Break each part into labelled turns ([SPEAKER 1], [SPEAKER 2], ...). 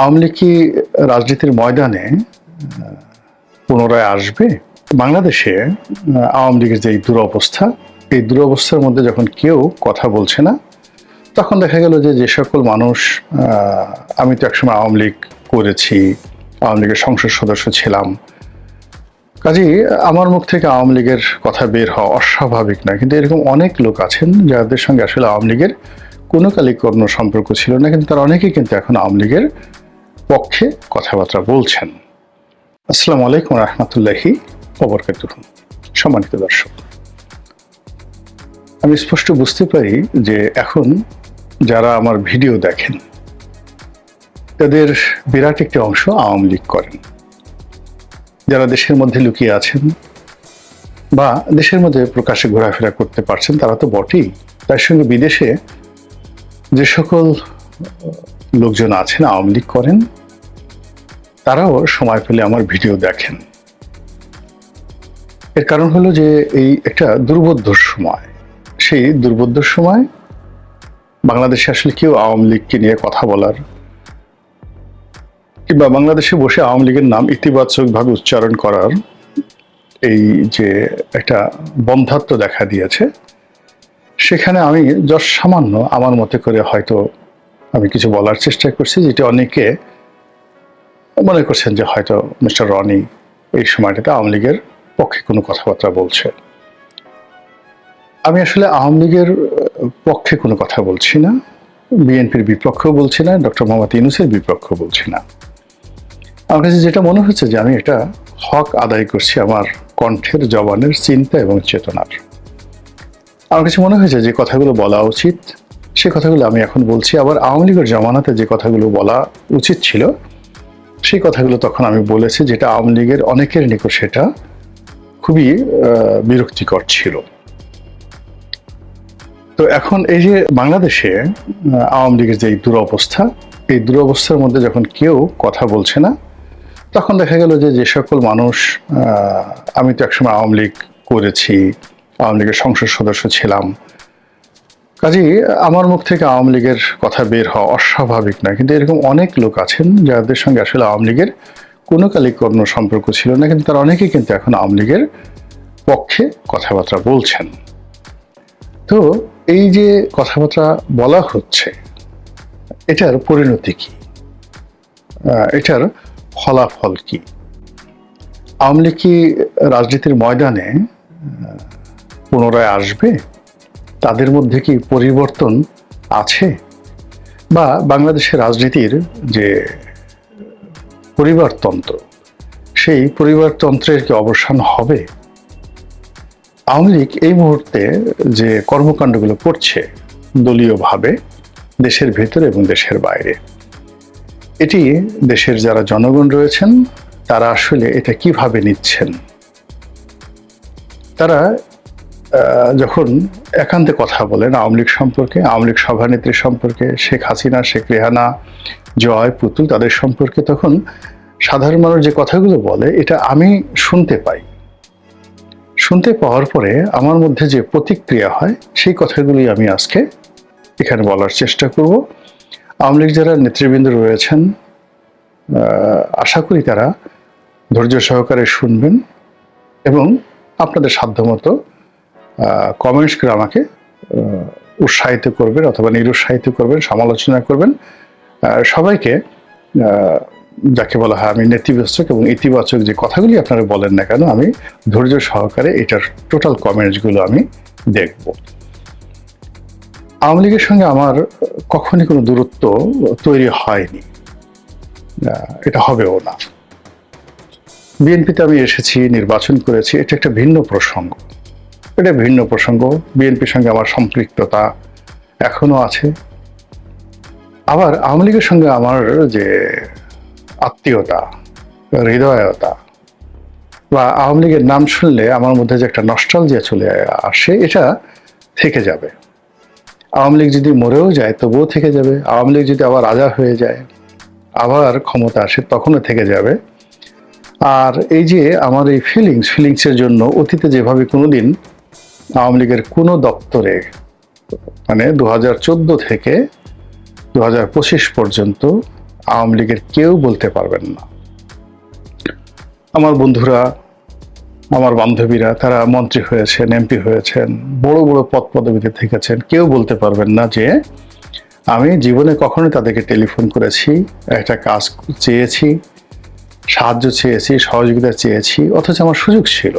[SPEAKER 1] আওয়ামী লীগ কি রাজনীতির ময়দানে পুনরায় আসবে? বাংলাদেশে আওয়ামী লীগের যে এই দুরবস্থা, এই দুরবস্থার মধ্যে যখন কেউ কথা বলছে না, তখন দেখা গেল যে যে সকল মানুষ আমি তো একসময় আওয়ামী লীগ করেছি, আওয়ামী লীগের সংসদ সদস্য ছিলাম। কাজেই আমার মুখ থেকে আওয়ামী লীগের কথা বের হওয়া অস্বাভাবিক না কিন্তু এরকম অনেক লোক আছেন, যাদের সঙ্গে আসলে আওয়ামী লীগের কোনো কালিক কোনো সম্পর্ক ছিল না, কিন্তু তারা অনেকেই কিন্তু এখন আওয়ামী লীগের পক্ষে কথাবার্তা বলছেন। আসসালামু আলাইকুম রহমতুল্লাহি অবরকাতুহ সম্মানিত দর্শক, আমি স্পষ্ট বুঝতে পারি যে এখন যারা আমার ভিডিও দেখেন, তাদের বিরাট একটি অংশ আওয়ামী লীগ করেন। যারা দেশের মধ্যে লুকিয়ে আছেন বা দেশের মধ্যে প্রকাশে ঘোরাফেরা করতে পারছেন, তারা তো বটেই। তার সঙ্গে বিদেশে যে সকল লোকজন আছেন, আওয়ামী লীগ করেন তারাও সময় পেলে আমার ভিডিও দেখেন। এর কারণ হলো যে এই একটা দুর্বোধ্যর সময়। সেই দুর্বোধ্যর সময় বাংলাদেশে আসলে কেউ আওয়ামী লীগকে নিয়ে কথা বলার কিংবা বাংলাদেশে বসে আওয়ামী লীগের নাম ইতিবাচকভাবে উচ্চারণ করার এই যে একটা বন্ধাত্ম দেখা দিয়েছে, সেখানে আমি যশ সামান্য আমার মতে করে হয়তো আমি কিছু বলার চেষ্টা করছি, যেটি অনেকে মনে করছেন যে হয়তো মিস্টার রনি এই সময়টাতে আওয়ামী লীগের পক্ষে কোনো কথাবার্তা বলছে। আমি আসলে আওয়ামী লীগের পক্ষে কোনো কথা বলছি না। বিএনপির বিপক্ষেও বলছি না, ডক্টর মোহাম্মদ ইউনুসের বিপক্ষেও বলছি না। আমার কাছে যেটা মনে হচ্ছে যে আমি এটা হক আদায় করছি আমার কণ্ঠের, জবানের চিন্তা এবং চেতনার। আমার কাছে মনে হয়েছে যে কথাগুলো বলা উচিত। সে কথাগুলো আমি এখন বলছি। আবার আওয়ামী লীগের জমানাতে যে কথাগুলো বলা উচিত ছিল সেই কথাগুলো তখন আমি বলেছি যেটা আওয়ামী লীগের অনেকের নিকট সেটা খুবই বিরক্তিকর ছিল। তো এখন এই যে বাংলাদেশে আওয়ামী লীগের যে দুরবস্থা, এই দুরবস্থার মধ্যে যখন কেউ কথা বলছে না, তখন দেখা গেল যে যে সকল মানুষ আমি তো একসময় আওয়ামী লীগ করেছি, আওয়ামী লীগের সংসদ সদস্য ছিলাম কাজেই আমার মুখ থেকে আওয়ামী লীগের কথা বের হওয়া অস্বাভাবিক না কিন্তু এরকম অনেক লোক আছেন যাদের সঙ্গে আসলে আওয়ামী লীগের কোনো কালিক কোনো সম্পর্ক ছিল না, কিন্তু তারা অনেকেই কিন্তু এখন আওয়ামী লীগের পক্ষে কথাবার্তা বলছেন। তো এই যে কথাবার্তা বলা হচ্ছে, এটার পরিণতি কি? এটার ফলাফল কি? আওয়ামী লীগ কি রাজনীতির ময়দানে পুনরায় আসবে? তাদের মধ্যে কি পরিবর্তন আছে? বা বাংলাদেশের রাজনীতির যে পরিবারতন্ত্র, সেই পরিবারতন্ত্রের কি অবসান হবে? আওয়ামী লীগ এই মুহূর্তে যে কর্মকাণ্ডগুলো করছে দলীয়ভাবে দেশের ভেতরে এবং দেশের বাইরে, এটি দেশের যারা জনগণ রয়েছেন, তারা আসলে এটা কীভাবে নিচ্ছেন? তারা যখন একান্তে কথা বলেন আওয়ামী লীগ সম্পর্কে, আওয়ামী লীগ সভানেত্রী সম্পর্কে, শেখ হাসিনা, শেখ রেহানা, জয় পুতুল তাদের সম্পর্কে তখন সাধারণ মানুষ যে কথাগুলো বলে, এটা আমি শুনতে পাই। শুনতে পাওয়ার পরে আমার মধ্যে যে প্রতিক্রিয়া হয়, সেই কথাগুলি আমি আজকে এখানে বলার চেষ্টা করব। আওয়ামী লীগ যারা নেতৃবৃন্দ রয়েছেন আশা করি তারা ধৈর্য সহকারে শুনবেন এবং আপনাদের সাধ্যমতো কমেন্টস করে আমাকে উৎসাহিত করবেন অথবা নিরুৎসাহিত করবেন, সমালোচনা করবেন। সবাইকে যাকে বলা হয় আমি নেতিবাচক এবং ইতিবাচক যে কথাগুলি আপনারা বলেন না কেন, আমি ধৈর্য সহকারে এটার টোটাল কমেন্টসগুলো আমি দেখব। আওয়ামী লীগের সঙ্গে আমার কখনই কোনো দূরত্ব তৈরি হয়নি। এটা হবেও না। বিএনপিতে আমি এসেছি, নির্বাচন করেছি, এটা একটা ভিন্ন প্রসঙ্গ। এটা ভিন্ন প্রসঙ্গ। বিএনপির সঙ্গে আমার সম্পৃক্ততা এখনও আছে। আবার আওয়ামী লীগের সঙ্গে আমার যে আত্মীয়তা, হৃদয়তা বা আওয়ামী লীগের নাম শুনলে আমার মধ্যে যে একটা নস্টালজিয়া চলে আসে, এটা থেকে যাবে। আওয়ামী লীগ যদি মরেও যায়, তবুও থেকে যাবে। আওয়ামী লীগ যদি আবার রাজা হয়ে যায়, আবার ক্ষমতা আসে, তখনও থেকে যাবে। আর এই যে আমার এই ফিলিংস ফিলিংসের জন্য অতীতে যেভাবে কোনোদিন আওয়ামী লীগের কোনো দপ্তরে মানে দু হাজার চোদ্দ থেকে দু হাজার পঁচিশ পর্যন্ত আওয়ামী লীগের কেউ বলতে পারবেন না। আমার বন্ধুরা, আমার বান্ধবীরা, তারা মন্ত্রী হয়েছেন, এমপি হয়েছেন, বড় বড় পদ পদবিতে থেকেছেন, কেউ বলতে পারবেন না যে আমি জীবনে কখনোই তাদেরকে টেলিফোন করেছি, একটা কাজ চেয়েছি, সাহায্য চেয়েছি, সহযোগিতা চেয়েছি, অথচ আমার সুযোগ ছিল।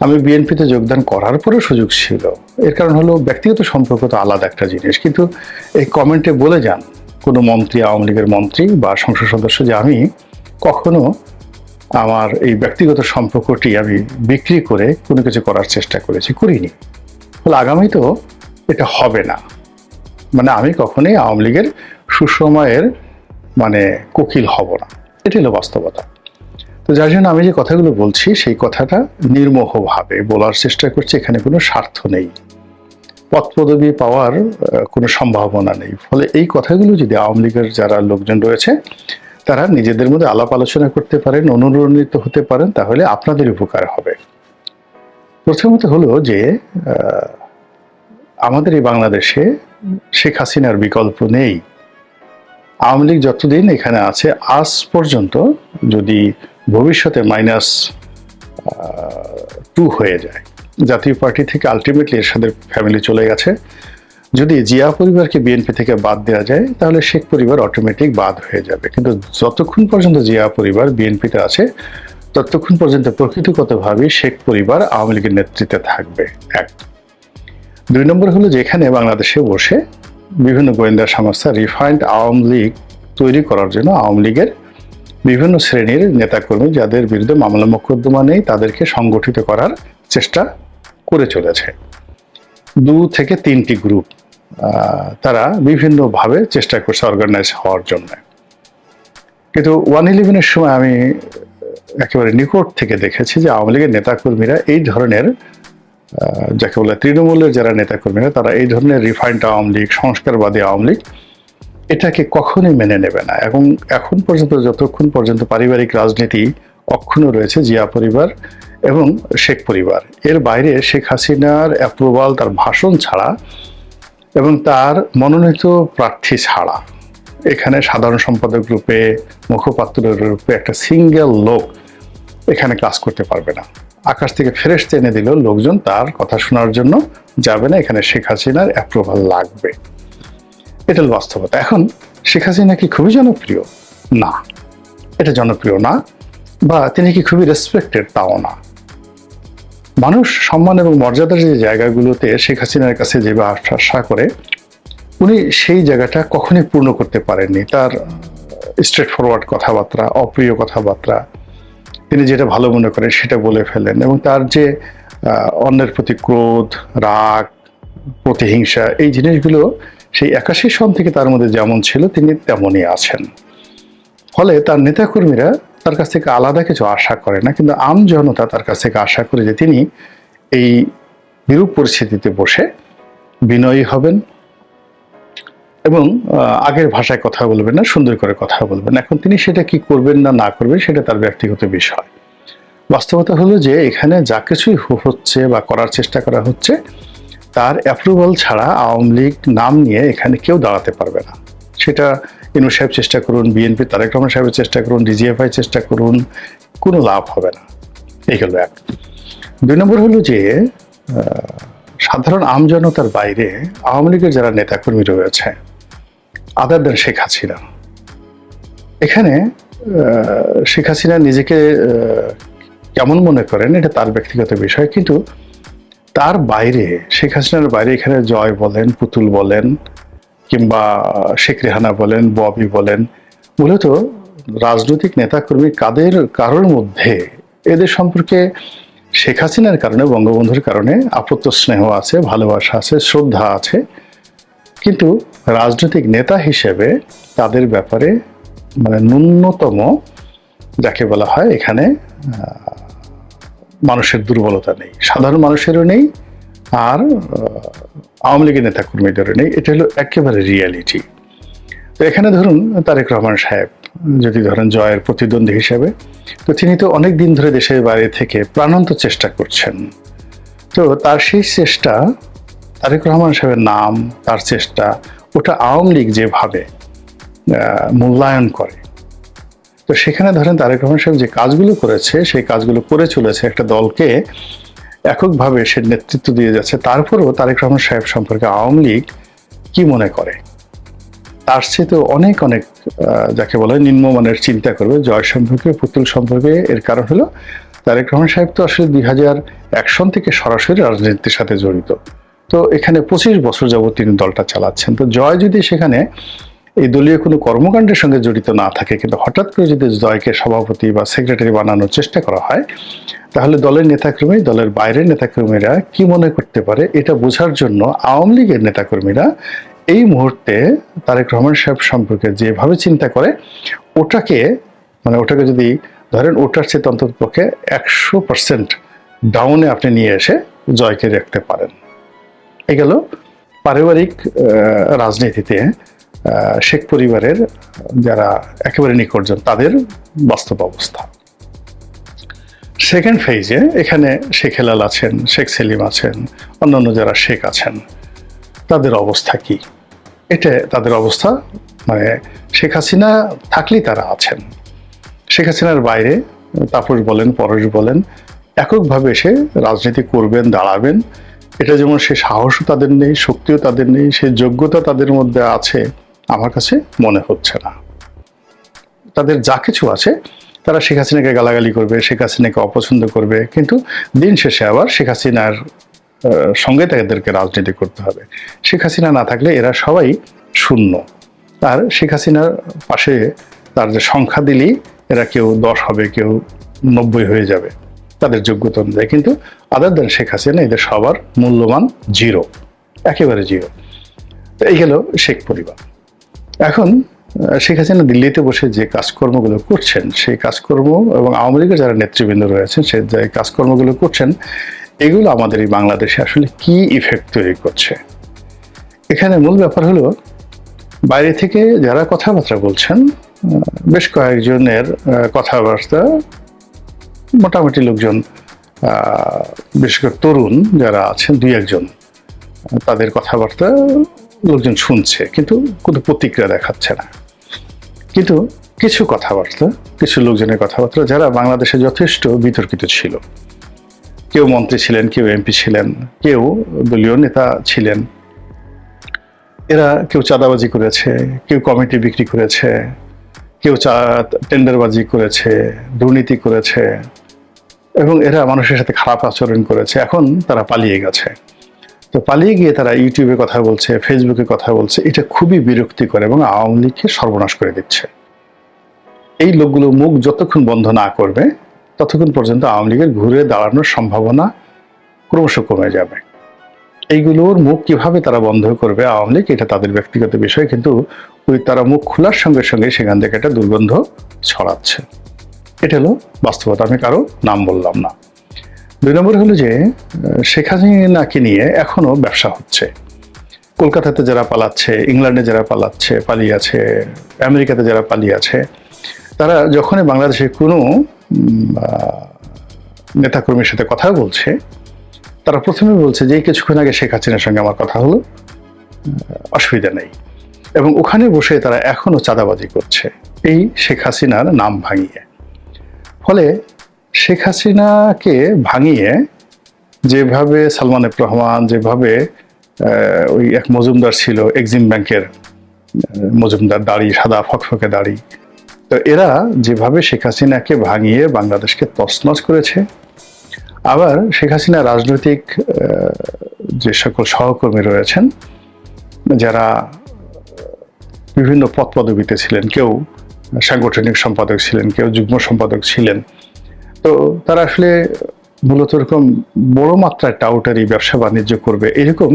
[SPEAKER 1] আমি বিএনপিতে যোগদান করার পরেও সুযোগ ছিল। এর কারণ হলো ব্যক্তিগত সম্পর্ক তো আলাদা একটা জিনিস। কিন্তু এই কমেন্টে বলে যান, কোনো মন্ত্রী, আওয়ামী লীগের মন্ত্রী বা সংসদ সদস্য যে আমি, কখনো আমার এই ব্যক্তিগত সম্পর্কটি আমি বিক্রি করে কোনো কিছু করার চেষ্টা করেছি, করিনি। ফলে আগামী তো এটা হবে না। মানে আমি কখনোই আওয়ামী লীগের সুসময়ের মানে কোকিল হব না। এটি হলো বাস্তবতা। তো যার জন্য আমি যে কথাগুলো বলছি, সেই কথাটা নির্মোহভাবে বলার চেষ্টা করছি, এখানে কোনো স্বার্থ নেই। পদ পদবি পাওয়ার কোনো সম্ভাবনা নেই। ফলে এই কথাগুলো যদি আওয়ামী লীগের যারা লোকজন রয়েছে, তারা নিজেদের মধ্যে আলাপ আলোচনা করতে পারেন, অনুরণিত হতে পারেন, তাহলে আপনাদের উপকার হবে। প্রথমত হলো যে আমাদের এই বাংলাদেশে শেখ হাসিনার বিকল্প নেই। আওয়ামী লীগ যতদিন এখানে আছে, আজ পর্যন্ত যদি ভবিষ্যতে মাইনাস টু হয়ে যায়। জাতীয় পার্টি থেকে আলটিমেটলি এর সাথে ফ্যামিলি চলে গেছে। যদি জিয়া পরিবারকে বিএনপি থেকে বাদ দেওয়া যায়, তাহলে শেখ পরিবার অটোমেটিক বাদ হয়ে যাবে। কিন্তু যতক্ষণ পর্যন্ত জিয়া পরিবার বিএনপিতে আছে, ততক্ষণ পর্যন্ত প্রকৃতিগতভাবে শেখ পরিবার আওয়ামী লীগের নেতৃত্বে থাকবে, এক। দুই নম্বর হলো যেখানে বাংলাদেশে বসে বিভিন্ন গোয়েন্দা সংস্থা রিফাইন্ড আওয়ামী লীগ তৈরি করার জন্য আওয়ামী লীগের বিভিন্ন শ্রেণির নেতাকর্মী যাদের বিরুদ্ধে মামলা মোকদ্দমা নেই, তাদেরকে সংগঠিত করার চেষ্টা করে চলেছে। দু থেকে তিনটি গ্রুপ তারা বিভিন্নভাবে চেষ্টা করছে অর্গানাইজ হওয়ার জন্য। কিন্তু ওয়ান ইলেভেনের সময় আমি একেবারে নিকট থেকে দেখেছি যে আওয়ামী লীগের নেতাকর্মীরা এই ধরনের যাকে বলে তৃণমূলের যারা নেতাকর্মীরা, তারা এই ধরনের রিফাইন্ড আওয়ামী লীগ, সংস্কারবাদী আওয়ামী লীগ এটাকে কখনোই মেনে নেবে না। এবং এখন পর্যন্ত, যতক্ষণ পর্যন্ত পারিবারিক রাজনীতি অক্ষুণ্ণ রয়েছে, জিয়া পরিবার এবং শেখ পরিবার, এর বাইরে শেখ হাসিনার অ্যাপ্রুভাল তার ভাষণ ছাড়া এবং তার মনোনীত প্রার্থী ছাড়া এখানে সাধারণ সম্পাদক রূপে, মুখপাত্র রূপে একটা সিঙ্গেল লোক এখানে কাজ করতে পারবে না। আকাশ থেকে ফেরেস এনে দিল, লোকজন তার কথা শোনার জন্য যাবে না, এখানে শেখ হাসিনার অ্যাপ্রুভাল লাগবে। এটা বাস্তবতা। এখন শেখ হাসিনা কি খুবই জনপ্রিয়? না। এটা জনপ্রিয় না, বা তিনি কি খুবই রেসপেক্টেড তাও না। মানুষ সম্মান এবং মর্যাদার যে জায়গাগুলোতে শেখ হাসিনার কাছে যেভাবে আশা করে, উনি সেই জায়গাটা কখনই পূর্ণ করতে পারেননি। তার স্ট্রেট ফরওয়ার্ড কথাবার্তা, অপ্রিয় কথাবার্তা, তিনি যেটা ভালো মনে করেন সেটা বলে ফেলেন এবং তার যে অন্যের প্রতি ক্রোধ, রাগ, প্রতিহিংসা, এই জিনিসগুলো সেই একাশি সন থেকে তার মধ্যে যেমন ছিল, তিনি তেমনই আছেন। ফলে তার নেতাকর্মীরা তার কাছ থেকে আলাদা কিছু আশা করে না, কিন্তু আম জনতা তার কাছ থেকে আশা করে যে তিনি এই বিরূপ পরিস্থিতিতে বসে বিনয়ী হবেন এবং আগের ভাষায় কথা বলবেন না, সুন্দর করে কথা বলবেন এখন তিনি সেটা কি করবেন না না করবেন, সেটা তার ব্যক্তিগত বিষয়। বাস্তবতা হলো যে এখানে যা কিছুই হচ্ছে বা করার চেষ্টা করা হচ্ছে তার অ্যাপ্রুভাল ছাড়া আওয়ামী লীগ নাম নিয়ে এখানে কেউ দাঁড়াতে পারবে না। সেটা ইনু সাহেব চেষ্টা করুন, বিএনপি তারেক রহমান সাহেবের চেষ্টা করুন, ডিজিএফআই চেষ্টা করুন, কোনো লাভ হবে না। এই হলো এক। দুই নম্বর হলো যে সাধারণ আমজনতার বাইরে আওয়ামী লীগের যারা নেতাকর্মী রয়েছে আদার দেন শেখ হাসিনা, এখানে শেখ হাসিনা নিজেকে কেমন মনে করেন এটা তার ব্যক্তিগত বিষয়, কিন্তু তার বাইরে শেখ হাসিনার বাইরে এখানে জয় বলেন, পুতুল বলেন, কিংবা শেখ রেহানা বলেন, ববি বলেন, মূলত রাজনৈতিক নেতাকর্মী কাদের, কারোর মধ্যে এদের সম্পর্কে শেখ হাসিনার কারণে, বঙ্গবন্ধুর কারণে আপত্ত স্নেহ আছে, ভালোবাসা আছে, শ্রদ্ধা আছে। কিন্তু রাজনৈতিক নেতা হিসেবে তাদের ব্যাপারে মানে ন্যূনতম, যাকে বলা হয় এখানে মানুষের দুর্বলতা নেই, সাধারণ মানুষেরও নেই, আর আওয়ামী লীগের নেতাকর্মীদেরও নেই, এটা হলো একেবারে রিয়ালিটি তো এখানে ধরুন তারেক রহমান সাহেব, যদি ধরেন জয়ের প্রতিদ্বন্দ্বী হিসেবে, তো তিনি তো অনেক দিন ধরে দেশের বাইরে থেকে প্রাণান্ত চেষ্টা করছেন। তো তার সেই চেষ্টা, তারেক রহমান সাহেবের নাম, তার চেষ্টা, ওটা আওয়ামী লীগ যেভাবে মূল্যায়ন করে তো সেখানে ধরেন তারেক রহমান সাহেব যে কাজগুলো করেছে, সেই কাজগুলো করে চলেছে একটা দলকে এককভাবে সে নেতৃত্ব দিয়ে যাচ্ছে। তারপরেও তারেক রহমান সাহেব সম্পর্কে আওয়ামী লীগ কি মনে করে? তার চেয়ে তো অনেক অনেক যাকে বলে নিম্নমানের চিন্তা করবে। জয় সম্পর্কে, পুতুল সম্পর্কে এর কারণ হলো তারেক রহমান সাহেব তো আসলে দুই হাজার এক সন থেকে সরাসরি রাজনীতির সাথে জড়িত। তো এখানে পঁচিশ বছর যাবত তিনি দলটা চালাচ্ছেন। তো জয় যদি সেখানে এই দলীয় কোনো কর্মকাণ্ডের সঙ্গে জড়িত না থাকে, কিন্তু হঠাৎ করে যদি জয়কে সভাপতি বা সেক্রেটারি বানানোর চেষ্টা করা হয়, তাহলে দলের নেতাকর্মী, দলের বাইরের নেতাকর্মীরা কি মনে করতে পারে? এটা বোঝার জন্য আওয়ামী লীগের নেতাকর্মীরা এই মুহূর্তে তারেক রহমান সাহেব সম্পর্কে যেভাবে চিন্তা করে, ওটাকে মানে ওটাকে যদি ধরেন ওটার চেয়ে অন্তত পক্ষে একশো পার্সেন্ট ডাউনে আপনি নিয়ে এসে জয়কে রাখতে পারেন। এ গেল পারিবারিক রাজনীতিতে শেখ পরিবারের যারা একেবারে নিকটজন, তাদের বাস্তব অবস্থা। সেকেন্ড ফেজে এখানে শেখ হেলাল আছেন, শেখ সেলিম আছেন, অন্যান্য যারা শেখ আছেন, তাদের অবস্থা কি? এটা তাদের অবস্থা মানে শেখ হাসিনা থাকলেই তারা আছেন। শেখ হাসিনার বাইরে তাপস বলেন, পরশ বলেন, এককভাবে এসে রাজনীতি করবেন, দাঁড়াবেন। এটা যেমন সে সাহসও তাদের নেই, শক্তিও তাদের নেই, সে যোগ্যতা তাদের মধ্যে আছে আমার কাছে মনে হচ্ছে না। তাদের যা কিছু আছে, তারা শেখ হাসিনাকে গালাগালি করবে, শেখ হাসিনাকে অপছন্দ করবে, কিন্তু দিন শেষে আবার শেখ হাসিনার সঙ্গে তাদেরকে রাজনীতি করতে হবে। শেখ হাসিনা না থাকলে এরা সবাই শূন্য। আর শেখ হাসিনার পাশে তার যে সংখ্যা দিলেই এরা কেউ দশ হবে, কেউ নব্বই হয়ে যাবে, তাদের যোগ্যতা অনুযায়ী। কিন্তু আদার দেন শেখ হাসিনা, এদের সবার মূল্যমান জিরো একেবারে জিরো এই গেল শেখ পরিবার। এখন শেখ হাসিনা দিল্লিতে বসে যে কাজকর্মগুলো করছেন, সেই কাজকর্ম এবং আওয়ামী লীগের যারা নেতৃবৃন্দ রয়েছেন, সে যে কাজকর্মগুলো করছেন, এগুলো আমাদের এই বাংলাদেশে আসলে কি ইফেক্ট তৈরি করছে? এখানে মূল ব্যাপার হলো, বাইরে থেকে যারা কথাবার্তা বলছেন বেশ কয়েকজনের কথাবার্তা মোটামুটি লোকজন বিশেষ করে তরুণ যারা আছেন, দুই একজন, তাদের কথাবার্তা লোকজন শুনছে, কিন্তু কোনো প্রতিক্রিয়া দেখাচ্ছে না। কিন্তু কিছু কথাবার্তা, কিছু লোকজনের কথাবার্তা, যারা বাংলাদেশে যথেষ্ট বিতর্কিত ছিল। কেউ মন্ত্রী ছিলেন, কেউ এমপি ছিলেন, কেউ দলীয় নেতা ছিলেন। এরা কেউ চাঁদাবাজি করেছে, কেউ কমিটি বিক্রি করেছে, কেউ চা, টেন্ডারবাজি করেছে, দুর্নীতি করেছে, এবং এরা মানুষের সাথে খারাপ আচরণ করেছে। এখন তারা পালিয়ে গেছে। তো পালিয়ে গিয়ে তারা ইউটিউবে কথা বলছে ফেসবুকে কথা বলছে, এটা খুবই বিরক্তিকর এবং আওয়ামী লীগকে সর্বনাশ করে দিচ্ছে। এই লোকগুলো মুখ যতক্ষণ বন্ধ না করবে, ততক্ষণ পর্যন্ত আওয়ামী লীগের ঘুরে দাঁড়ানোর সম্ভাবনা ক্রমশ কমে যাবে। এইগুলোর মুখ কীভাবে তারা বন্ধ করবে আওয়ামী লীগ, এটা তাদের ব্যক্তিগত বিষয়, কিন্তু ওই তারা মুখ খোলার সঙ্গে সঙ্গে সেখান থেকে একটা দুর্গন্ধ ছড়াচ্ছে। এটা হলো বাস্তবতা, আমি কারও নাম বললাম না। দুই নম্বর হলো যে শেখ হাসিনাকে নিয়ে এখনও ব্যবসা হচ্ছে। কলকাতাতে যারা পালাচ্ছে, ইংল্যান্ডে যারা পালাচ্ছে পালিয়ে আছে আমেরিকাতে যারা পালিয়ে আছে তারা যখনই বাংলাদেশে কোনো নেতাকর্মীর সাথে কথা বলছে, তারা প্রথমে বলছে যে কিছুক্ষণ আগে শেখ হাসিনার সঙ্গে আমার কথা হলো অসুবিধা নেই। এবং ওখানে বসে তারা এখনও চাঁদাবাজি করছে, এই শেখ হাসিনার নাম ভাঙিয়ে। ফলে শেখ হাসিনাকে ভাঙিয়ে যেভাবে সালমান রহমান, যেভাবে ওই এক মজুমদার ছিল, এক্সিম ব্যাংকের মজুমদার দাড়ি, সাদা ফকফকে দাড়ি। তো এরা যেভাবে শেখ হাসিনাকে ভাঙিয়ে বাংলাদেশকে তছনছ করেছে, আবার শেখ হাসিনা রাজনৈতিক যে সকল সহকর্মী রয়েছেন, যারা বিভিন্ন পদ পদবিতে ছিলেন, কেউ সাংগঠনিক সম্পাদক ছিলেন, কেউ যুগ্ম সম্পাদক ছিলেন তো তারা আসলে মূলত এরকম বড় মাত্রায় টাউটারি ব্যবসা বাণিজ্য করবে, এরকম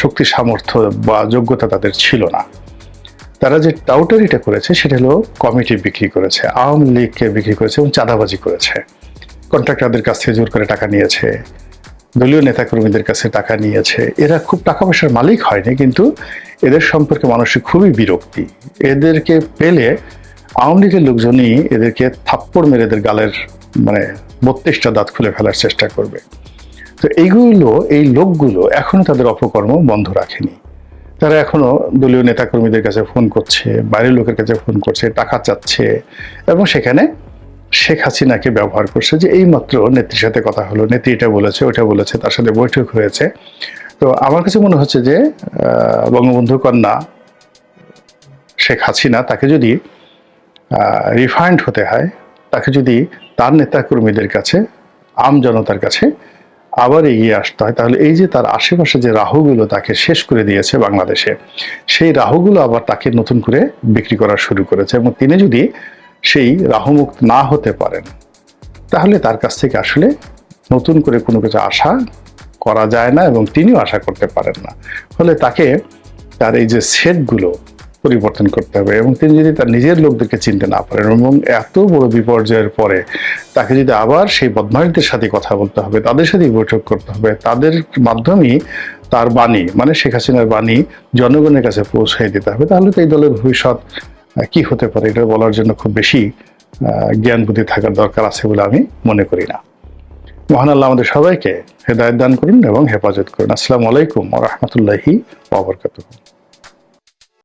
[SPEAKER 1] শক্তি, সামর্থ্য বা যোগ্যতা তাদের ছিল না। তারা যে টাউটারিটা করেছে সেটা হলো কমিটি বিক্রি করেছে, আওয়ামী লীগকে বিক্রি করেছে এবং চাঁদাবাজি করেছে। কন্ট্রাক্টরদের কাছ থেকে জোর করে টাকা নিয়েছে, দলীয় নেতাকর্মীদের কাছে টাকা নিয়েছে। এরা খুব টাকা পয়সার মালিক হয়নি, কিন্তু এদের সম্পর্কে মানুষের খুবই বিরক্তি। এদেরকে পেলে আওয়ামী লীগের লোকজনই এদেরকে থাপ্পড় মেরে এদের গালের মানে বত্রিশটা দাঁত খুলে ফেলার চেষ্টা করবে। তো এইগুলো, এই লোকগুলো এখনও তাদের অপকর্ম বন্ধ রাখেনি। তারা এখনও দলীয় নেতাকর্মীদের কাছে ফোন করছে, বাইরের লোকের কাছে ফোন করছে, টাকা চাচ্ছে এবং সেখানে শেখ হাসিনাকে ব্যবহার করছে যে এইমাত্র নেত্রীর সাথে কথা হলো, নেত্রী এটা বলেছে ওটা বলেছে, তার সাথে বৈঠক হয়েছে। তো আমার কাছে মনে হচ্ছে যে বঙ্গবন্ধু কন্যা শেখ হাসিনা তাকে যদি রিফাইন্ড হতে হয়, তাকে যদি তার নেতাকর্মীদের কাছে, আম জনতার কাছে আবার এগিয়ে আসতে হয়, তাহলে এই যে তার আশেপাশে যে রাহুগুলো তাকে শেষ করে দিয়েছে বাংলাদেশে, সেই রাহুগুলো আবার তাকে নতুন করে বিক্রি করা শুরু করেছে এবং তিনি যদি সেই রাহুমুক্ত না হতে পারেন, তাহলে তার কাছ থেকে আসলে নতুন করে কোনো কিছু আশা করা যায় না এবং তিনিও আশা করতে পারেন না। ফলে তাকে তার এই যে সেটগুলো পরিবর্তন করতে হবে এবং তিনি যদি তার নিজের লোকদেরকে চিনতে না পারেন এবং এত বড় বিপর্যয়ের পরে তাকে যদি আবার সেই বদমাইশদের সাথে কথা বলতে হবে, তাদের সাথে বৈঠক করতে হবে, তাদের মাধ্যমেই তার বাণী মানে শেখ হাসিনার বাণী জনগণের কাছে পৌঁছাই দিতে হবে, তাহলে তো এই দলের ভবিষ্যৎ কি হতে পারে এটা বলার জন্য খুব বেশি জ্ঞান বুদ্ধি থাকার দরকার আছে বলে আমি মনে করি না। মহান আল্লাহ আমাদের সবাইকে হেদায়ত দান করুন এবং হেফাজত করুন। আসসালামু আলাইকুম রহমতুল্লাহি ওবরকাতুহ